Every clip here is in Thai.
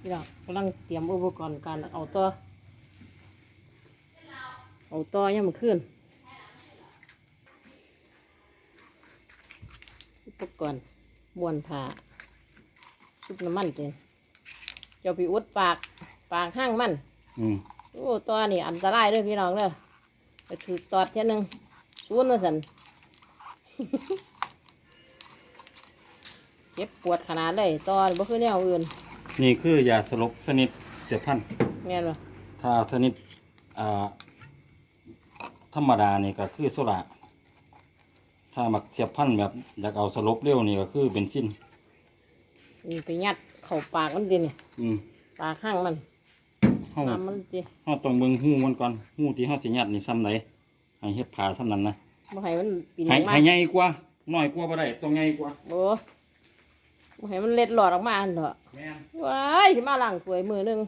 พี่น้องกำลังเตรียมอุปกรณ์การเอาตัวเอาตัวยังมันขึ้น อุปกรณ์ม้วนผ้าชุบน้ำมันเต็นเจ้าไปอุดปาก ปากห้างมันอืมโอ้ตัวนี่อันตรายเด้อพี่น้องเด้อไปถูกตอดเท่ยหนึงชูนมาสัน เจ็บปวดขนาดเลยตอนบ่คือแนวอื่น นี่คือยาสลบชนิดเสียบพันธุ์แม่นบ่ถ้าชนิดอ่าธรรมดานี่ก็คือโซดาถ้ามักเสียบพันธุ์แบบอยากเอาสลบเร็วนี่ก็คือเบนซินนี่ไปยัดเข้าปากมันดินี่อืมปากห้างมันเฮาน้ำมันดิเฮาต้องเบิ่งหูมันก่อนหูที่เฮาสิยัดนี่ซ้ำไหนให้เฮ็ดผ่าซ้ำนั้นนะบ่ให้มันปีนอให้อกมาให้ใหญ่กว่าน้อยกว่าบ่ได้ต้องใหญ่กว่าโอ้บ่ ให้มันเล็ดหลอดออกมาอันเถอะแม่นว้ายสิมาล้างถ้วยมือหนึง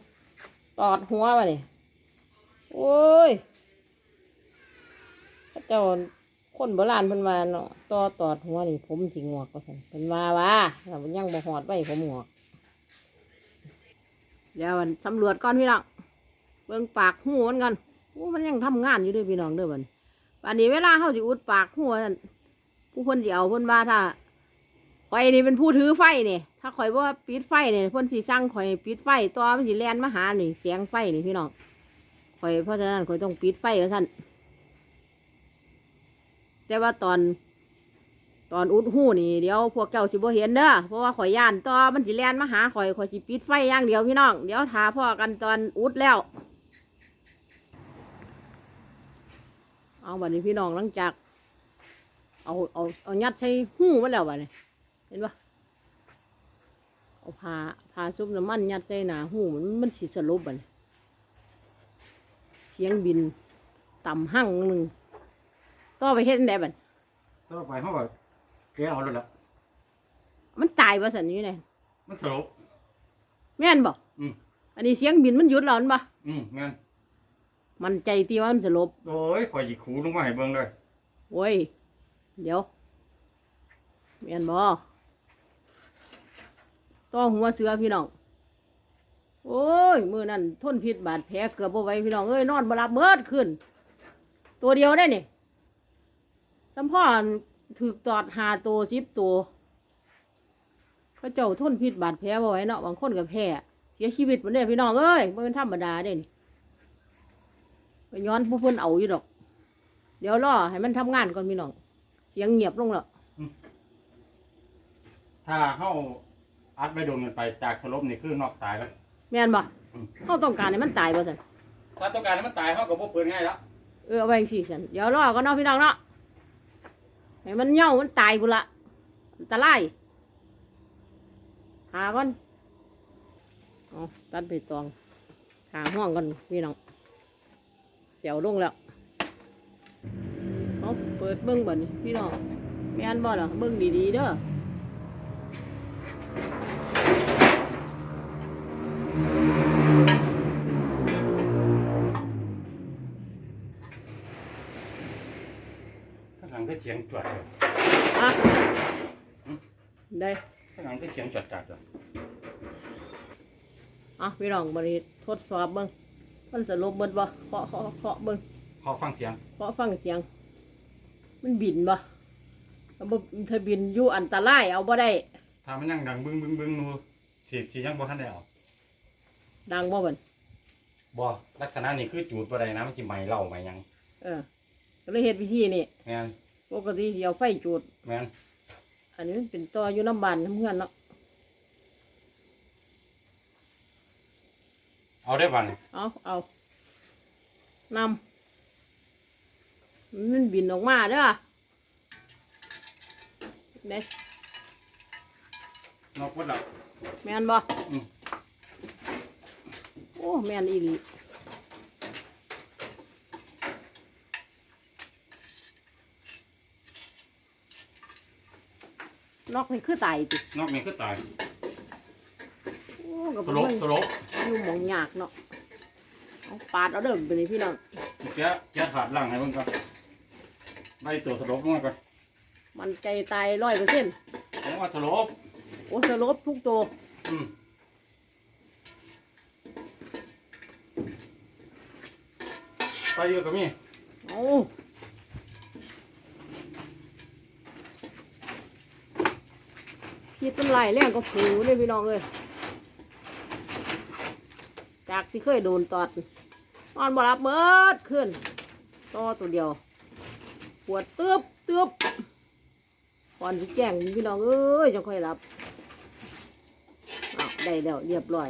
ตอดหัวมานี่โอ้ยพระเจ้าคนโบราณเพิ่นว่าเนาะต่อตอดหัวนี่ผมสิงอกว่าซั่นเพิ่นว่าว่าถ้ามันยังบ่หอดไว้ผมงอกเดี๋ยวมันสำรวจก่อนพี่น้องเบิ่งปากหูมันกันโอ้มันยังทำงานอยู่เด้วยพี่น้องเด้อบัดนี้บัดนี้เวลาเฮาสิอุดปากหูนั่นผู้คนสิเอาเพิ่นว่าถ้า ข่อยนี่เป็นผู้ถือไฟนี่ ถ้าข่อยว่าปิดไฟนี่เพ่นสิสั่งข่อยปิดไฟตัวมันสิแลนมาหานี่เสียงไฟนี่พี่น้องข่อยเพราะฉะนั้นข่อยต้องปิดไฟว่าซั่นแต่ว่าตอน ตอนอุดหู้นี่เดี๋ยวพวกเจ้าสิบ่เห็นเด้อเพราะว่าข่อยย่านตัวมันสิแลนมาหาข่อยข่อยสิปิดไฟอย่างเดียวพี่น้องเดี๋ยวทาพ่อกันตอนอุดแล้ว เอาบัดนี้พี่น้องหลังจาก เอาเอาเอายัดใส่หูมาแล้วบัดนี้ เห็นปะเอาพาพาซุปน้ำมันยัดใส่หนาหูมันมันสิสลบบัดนเสียงบินต่ำหั่งหนึ่งต่อไปเฮ็ดจั่งใดบัดต่อไปเฮาก็แกะเอาแล้วล่ะมันตายบ่สันนี้เลยมันสลบแม่นบ่อืมอันนี้เสียงบินมันหยุดแล้วนั่นบ่อืมแม่นมันใจตีว่ามันสลบโอ้ยข่อยสิขูลงมาให้เบิ่งเลยโอ้ย เดี๋ยวแม่นบ่ ต้องหัวเสือพี่น้อง โอ้ยมือนั่นทนพิษบาดแผลเกือบบ่ไหวพี่น้องเอ้ยนอนบ่หลับเบิดขึ้น ตัวเดียวได้นี่สัมพ่อถูกตอดหาตัวสิบตัวพระเจ้าทนพิษบาดแผลบ่ไหวเนาะบางคนก็แพ้เสียชีวิตมันเด้พี่น้องเอ้ยบ่เป็นธรรมดาเด้นี่ก็ย้อนผู้เพิ่อนเอาอยู่ดอก เดี๋ยวรอให้มันทำงานก่อนพี่น้อง เสียงเงียบลงแล้วถ้าเฮา อัดไปโดนกันไปจากสลบนี่คือนอกตายแล้ว แม่นบ่อืม เขาต้องการให้มันตายบ่สันถ้าต้องการให้มันตายเฮาก็บ่เปิดง่ายแล้วเออเอาไว้สิสันเดี๋ยวรอก่อนเนาะพี่น้องเนาะให้มันเหย่ามันตายกูนละอันตรายหาก่อนเอาตัดไปตองหาห้องก่อนพี่น้องเสียวลงแล้วเอาเปิดเบิ้งบ่นี่พี่น้องแม่นบ่ล่ะเบิ้งดีๆเด้อ เสียงจวดเลยอะอืมได้ข้างหลังก็เสียงจวดจัดเลยอะพี่น้องบริทดสอบเบิ้งมันสลบเบิดบ่เคาะเคาะเคาะเบิ้งพอฟังเสียงเคาะฟังเสียง มันบินบ่ถ้าบ่ถ้าบินอยู่อันตรายเอาบ่ได้ ถ้ามันยังดังบึ้งบึ้งบึ้งนูสิสิยังบ่ทันได้เอาดังบ่เบิ่นบ่ลักษณะนี้คือจูดบ่ได้นะมันสิไหม้เหล้าไหม้หยัง เออก็เลยเฮ็ดวิธีนี่แม่น ปกติสิเอาไฟจูดแม่นอันนี้มันเป็นต่ออยู่น้ำบานน้ำเฮือนเนาะเอาได้บ่นี่เอาเอานำมันบินออกมาเด้อเด้นอกบ่ดอกแม่นบ่ อืม โอ้แม่นอีหลี นอกนี่คือตายตินอกนี่คือตายโอ้ก็สบ่ลบเบสลบอยู่มองยากเนาะเอาปาดเอาเดิมไปนี่พี่น้องแกะแกะถาดล่างให้เพิ่นก่อนใบตัวสลบลงมาก่อนมันใจตายร้อยเปอร์เซ็นต์ผมว่าสลบ โอ้สลบทุกตัวอืมตายเยอะก็มีโอ้าพี่เป็นไรแรงก็ผูเลยพี่น้องเอ้ยจากที่เคยโดนตอดนอนบ่รับเบิดขึ้นต่อตัวเดียว ปวดตึบตึบก่อนที่แจ้งพี่น้องเอ้ยจะค่อยรับอ้าวได้แล้วเรียบร้อย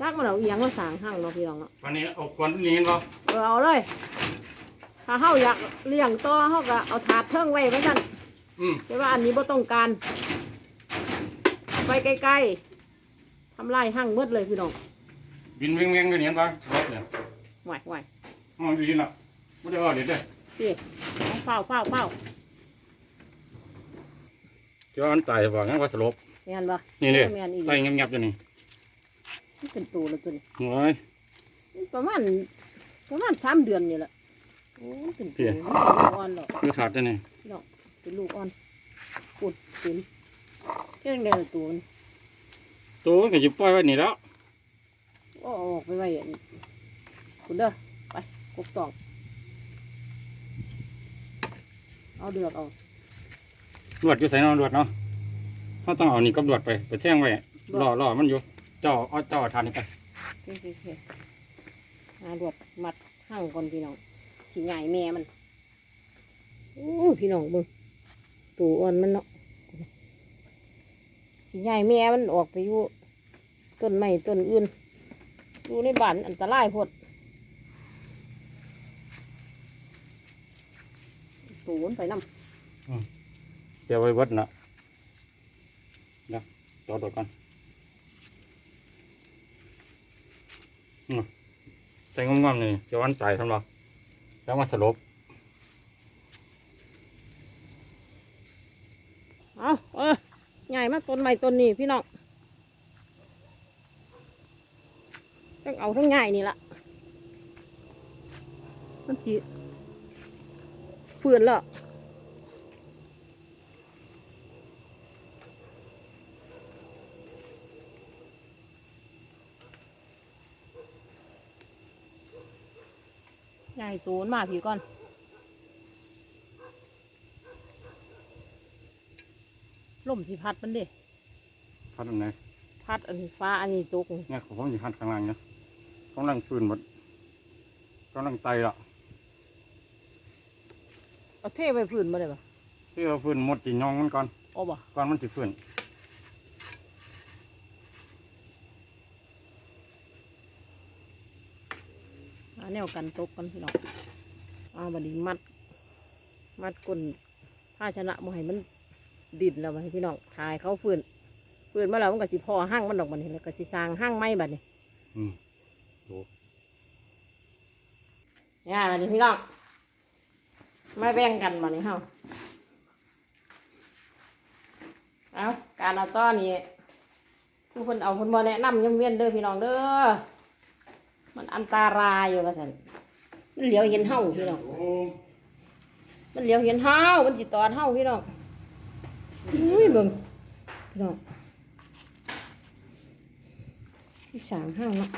จักมันเอาเอียงมาสางห้างเนาะพี่น้องเนาะวันนี้เอาควันนี้เห็นบ่เออเอาเลยถ้าเฮาอยากเลี้ยงต่อเฮาก็เอาถาดเทิงไว้ไว้กัน อืมแต่ว่าอันนี้บ่ต้องการ ไปไกลๆทำลายห้างหมืดเลยพี่น้องบินเวียงเวียงกันเห็นบ่รถเนี่ยไหวไหวมองอยู่ยินอะไม่ได้ว่าเด็ดเด้อพี่เฝ้าเฝ้าเฝ้าเจ้าอันตายบ่งั้นว่าสลบแม่นบ่นี่เด้แม่นอีกไตเงียบๆอยู่นี่มันเป็นตัวแล้วตัวนี้โอ้ยประมาณประมาณสามเดือนนี่แหละโอ้มันเป็นเพี่ตัวมันเป็นลูกอ่อนหรอกคือถาดเด้อนี่พี่น้อง เป็นลูกอ่อนปุดเป็นเรื่องเดียวตัวมันตัวมันก็สิปล่อยไว้นี่แล้วก็เอาออกไปไว้อันคุณเด้อไปกบตองเอาเดือกเอาดวดอยู่ใส่เนอนดวดเนาะเขาต้องเอานี่กับดวดไปไปแช่งไว้รอรอมันอยู่เจ้าเอาเจ้าเอาทานนี่ไปโอเคโอเคหาดวดมัดห้างก่อนพี่น้องขี้ใหญ่แม่มันโอ้พี่น้องเบิ่ง ตัวอ่อนมันเนาะขี้ใหญ่แม่มันออกไปอยู่ต้นไม้ต้นอื่นอยู่ในบ้านอันตรายพดตัวมันไปน้ำเดี๋ยวไว้วัดนะเดี๋ยรอดวดก่อนใจงอมๆนี่เจ้าอันตายทำหรอแล้วมาสลบ เอาเออ ใหญ่มากต้นใหม่ต้นนี้พี่น้องต้องเอาทั้งใหญ่นี่ละมันสีเฟื่อนแล้วใหญ่โตนมาพี่ก่อน ลมสิพัดมันเด้พัดอันไหนพัดอันฟ้าอันนี้ตกเนี่ยของผมอยู่ข้างข้างล่างเนี่ยกำลังฟืนหมดกำลังไตละเอาเทไปพื้นมาเลยปะที่เราฟืนหมดจีนองมันก่อนเอาบ่ก่อนมันจะฟืนเอาแนวกันตกกันพี่น้องเอาบัดนี้มัด มัดก้นภาชนะมาให้มัน ดินแล้วมาให้พี่น้องถ่ายเขาฟืนฟืนมาแล้วมันก็สิพอห้างมันดอกบัดนี้แล้วก็สิสร้างห้างไม้บัดนี้อืมดูเนี่ยบัดนี้พี่น้องไม่แบ่งกันบัดนี้เฮาเอาการเอาต้อนนี่ทุกคนเอาคนมาแนะนำยังเวียนเด้อพี่น้องเด้อมันอันตรายอยู่ว่าสันมันเหลียวเห็นเฮาพี่น้องมันเหลียวเห็นเฮามันจิตอดเฮาพี่น้อง อุ้ยเบิ่งพี่น้องที่สามห้าเนาะ